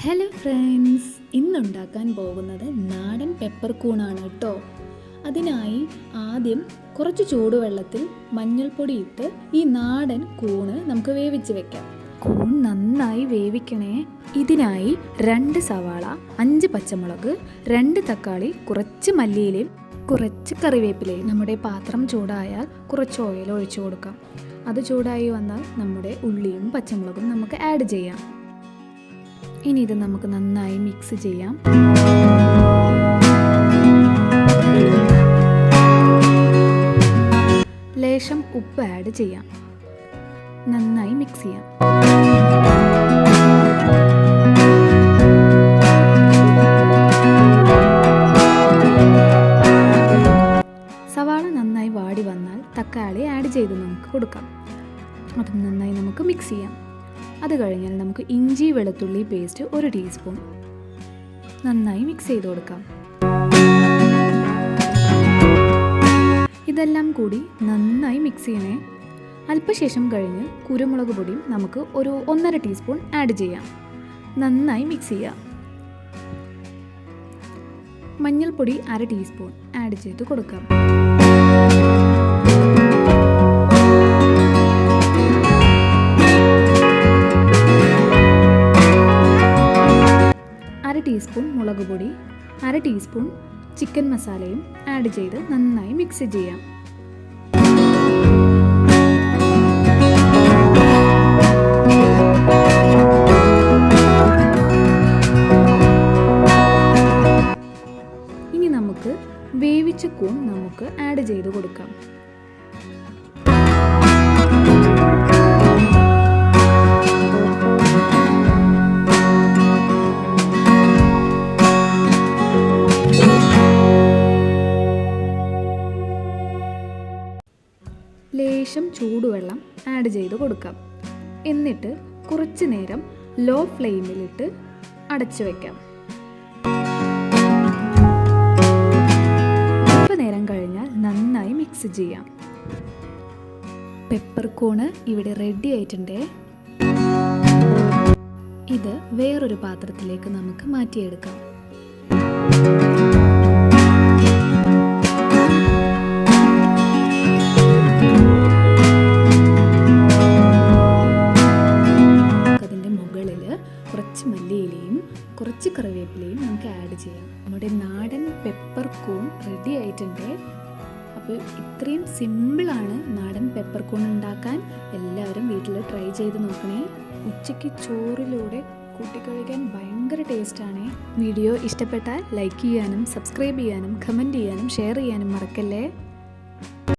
Hello friends ഇന്നുണ്ടാക്കാൻ പോകുന്നത് നാടൻ pepper കൂണാണ് കേട്ടോ അതിനായി ആദ്യം കുറച്ച് ചൂടുവെള്ളത്തിൽ മഞ്ഞൾപ്പൊടി ഇട്ട് ഈ നാടൻ കൂണ് നമുക്ക് വേവിച്ച് വെക്കാം. കൂൺ നന്നായി വേവിക്കണേ. ഇതിനായി രണ്ട് സവാള അഞ്ച് പച്ചമുളക് രണ്ട് തക്കാളി കുറച്ച് മല്ലിയിലയും കുറച്ച് കറിവേപ്പിലയും നമ്മുടെ പാത്രം ചൂടായാൽ കുറച്ച് ഓയിൽ ഒഴിച്ചു കൊടുക്കാം. അത് ചൂടായി വന്നാൽ നമ്മുടെ ഉള്ളിയും പച്ചമുളകും നമുക്ക് ആഡ് ചെയ്യാം. ഇനി ഇത് നമുക്ക് നന്നായി മിക്സ് ചെയ്യാം. ലേശം ഉപ്പ് ആഡ് ചെയ്യാം. നന്നായി മിക്സ് ചെയ്യാം. സവാള നന്നായി വാടി വന്നാൽ തക്കാളി ആഡ് ചെയ്ത് നമുക്ക് കൊടുക്കാം. അത് നന്നായി നമുക്ക് മിക്സ് ചെയ്യാം. അത് കഴിഞ്ഞാൽ നമുക്ക് ഇഞ്ചി വെളുത്തുള്ളി പേസ്റ്റ് ഒരു ടീസ്പൂൺ നന്നായി മിക്സ് ചെയ്ത് കൊടുക്കാം. ഇതെല്ലാം കൂടി നന്നായി മിക്സ് ചെയ്യണേ. അല്പശേഷം കഴിഞ്ഞ് കുരുമുളക് പൊടിയും നമുക്ക് ഒരു ഒന്നര ടീസ്പൂൺ ആഡ് ചെയ്യാം. നന്നായി മിക്സ് ചെയ്യാം. മഞ്ഞൾപ്പൊടി അര ടീസ്പൂൺ ആഡ് ചെയ്ത് കൊടുക്കാം. ടീസ്പൂൺ മുളക് പൊടി അര ടീസ്പൂൺ ചിക്കൻ മസാലയും ആഡ് ചെയ്ത് നന്നായി മിക്സ് ചെയ്യാം. ഇനി നമുക്ക് വേവിച്ച കൂൺ നമുക്ക് ആഡ് ചെയ്ത് കൊടുക്കാം. ലേശം ചൂടുവെള്ളം ആഡ് ചെയ്ത് കൊടുക്കാം. എന്നിട്ട് കുറച്ച് നേരം ലോ ഫ്ലെയിമിലിട്ട് അടച്ചു വയ്ക്കാം അല്പനേരം കഴിഞ്ഞാൽ നന്നായി മിക്സ് ചെയ്യാം. പെപ്പർ കോണ് ഇവിടെ റെഡി ആയിട്ടുണ്ട്. ഇത് വേറൊരു പാത്രത്തിലേക്ക് നമുക്ക് മാറ്റിയെടുക്കാം. കുറച്ച് മല്ലിയിലയും കുറച്ച് കറിവേപ്പിലയും നമുക്ക് ആഡ് ചെയ്യാം. നമ്മുടെ നാടൻ പെപ്പർ കൂൺ റെഡി ആയിട്ടുണ്ട്. അപ്പോൾ ഇത്രയും സിമ്പിളാണ് നാടൻ പെപ്പർ കൂൺ ഉണ്ടാക്കാൻ. എല്ലാവരും വീട്ടിൽ ട്രൈ ചെയ്ത് നോക്കണേ. ഉച്ചയ്ക്ക് ചോറിലൂടെ കൂട്ടിക്കഴിക്കാൻ ഭയങ്കര ടേസ്റ്റാണ് വീഡിയോ ഇഷ്ടപ്പെട്ടാൽ ലൈക്ക് ചെയ്യാനും സബ്സ്ക്രൈബ് ചെയ്യാനും കമന്റ് ചെയ്യാനും ഷെയർ ചെയ്യാനും മറക്കല്ലേ?